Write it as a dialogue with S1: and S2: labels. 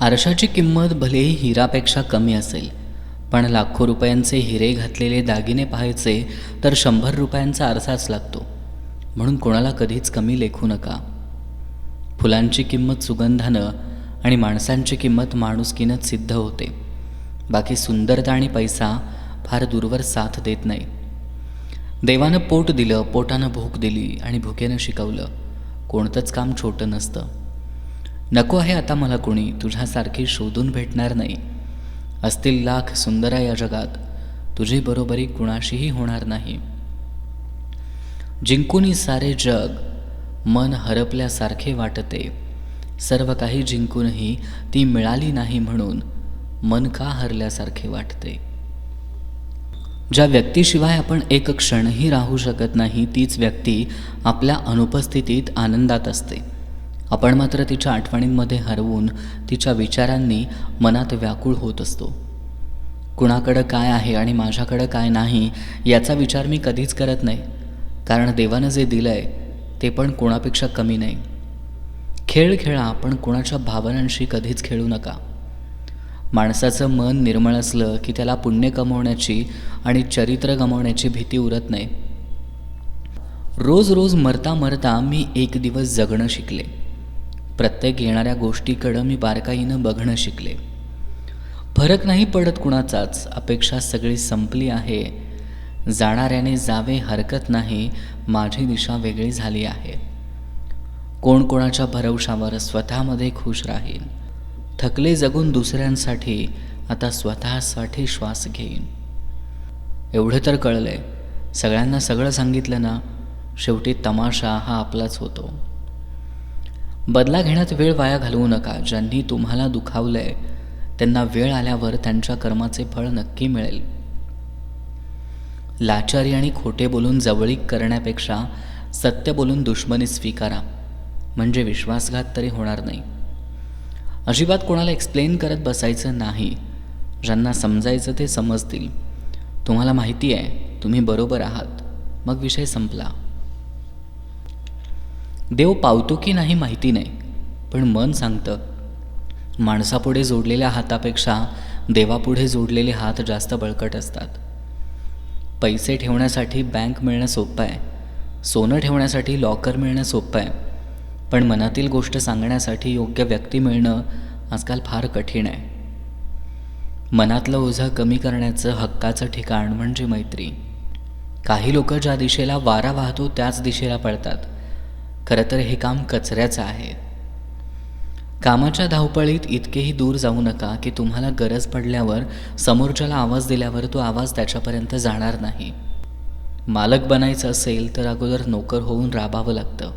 S1: आरशाची किंमत भलेही हिरापेक्षा कमी असेल पण लाखो रुपयांचे हिरे घातलेले दागिने पाहायचे तर शंभर रुपयांचा आरसाच लागतो. म्हणून कोणाला कधीच कमी लेखू नका. फुलांची किंमत सुगंधानं आणि माणसांची किंमत माणुसकीनंच सिद्ध होते. बाकी सुंदरता आणि पैसा फार दूरवर साथ देत नाही. देवानं पोट दिलं पोटानं भूक दिली आणि भुकेनं शिकवलं. कोणतंच काम छोटं नसतं. नको आहे आता मला कोणी तुझ्यासारखी शोधून भेटणार नाही. असतील लाख सुंदरा या जगात तुझी बरोबरी कुणाशीही होणार नाही. जिंकूनी सारे जग मन हरपल्यासारखे वाटते. सर्व काही जिंकूनही ती मिळाली नाही म्हणून मन का हरल्यासारखे वाटते? ज्या व्यक्तीशिवाय आपण एक क्षणही राहू शकत नाही तीच व्यक्ती आपल्या अनुपस्थितीत आनंदात असते. आपण मात्र तिच्या आठवणींमध्ये हरवून तिच्या विचारांनी मनात व्याकुळ होत असतो. कुणाकडं काय आहे आणि माझ्याकडं काय नाही याचा विचार मी कधीच करत नाही. कारण देवानं जे दिलं आहे ते पण कोणापेक्षा कमी नाही. खेळ खेळा पण कोणाच्या भावनांशी कधीच खेळू नका. माणसाचं मन निर्मळ असलं की त्याला पुण्य कमवण्याची आणि चरित्र गमावण्याची भीती उरत नाही. रोज रोज मरता मरता मी एक दिवस जगणं शिकले. प्रत्येक येणाऱ्या गोष्टीकडं मी बारकाईनं बघणं शिकले. फरक नाही पडत कुणाचाच अपेक्षा सगळी संपली आहे. जाणाऱ्याने जावे हरकत नाही माझी दिशा वेगळी झाली आहे. कोण कोणाच्या भरवशावर स्वतःमध्ये खुश राहीन. थकले जगून दुसऱ्यांसाठी आता स्वतःसाठी श्वास घेईन. एवढं तर कळलंय. सगळ्यांना सगळं सांगितलं ना? शेवटी तमाशा हा आपलाच होतो. बदला घेण्यात वेळ वाया घालवू नका. ज्यांनी तुम्हाला दुखावलंय त्यांना वेळ आल्यावर त्यांच्या कर्माचे फळ नक्की मिळेल. लाचारी आणि खोटे बोलून जवळीक करण्यापेक्षा सत्य बोलून दुश्मनी स्वीकारा. म्हणजे विश्वासघात तरी होणार नाही. अजिबात कोणाला एक्सप्लेन करत बसायचं नाही. ज्यांना समजायचं ते समजतील. तुम्हाला माहिती आहे तुम्ही बरोबर आहात. मग विषय संपला. देव पावतो की नाही माहिती नाही पण मन सांगतं. माणसापुढे जोडलेल्या हातापेक्षा देवापुढे जोडलेले हात जास्त बळकट असतात. पैसे ठेवण्यासाठी बँक मिळणं सोपं आहे सोनं ठेवण्यासाठी लॉकर मिळणं सोपं आहे पण मनातील गोष्ट सांगण्यासाठी योग्य व्यक्ती मिळणं आजकाल फार कठीण आहे. मनातलं ओझं कमी करण्याचं हक्काचं ठिकाण म्हणजे मैत्री. काही लोक ज्या दिशेला वारा वाहतो त्याच दिशेला पळतात. खरं तर हे काम कचऱ्याचं आहे. कामाच्या धावपळीत इतकेही दूर जाऊ नका की तुम्हाला गरज पडल्यावर समोरच्याला आवाज दिल्यावर तो आवाज त्याच्यापर्यंत जाणार नाही. मालक बनायचं असेल तर अगोदर नोकर होऊन राबावं लागतं.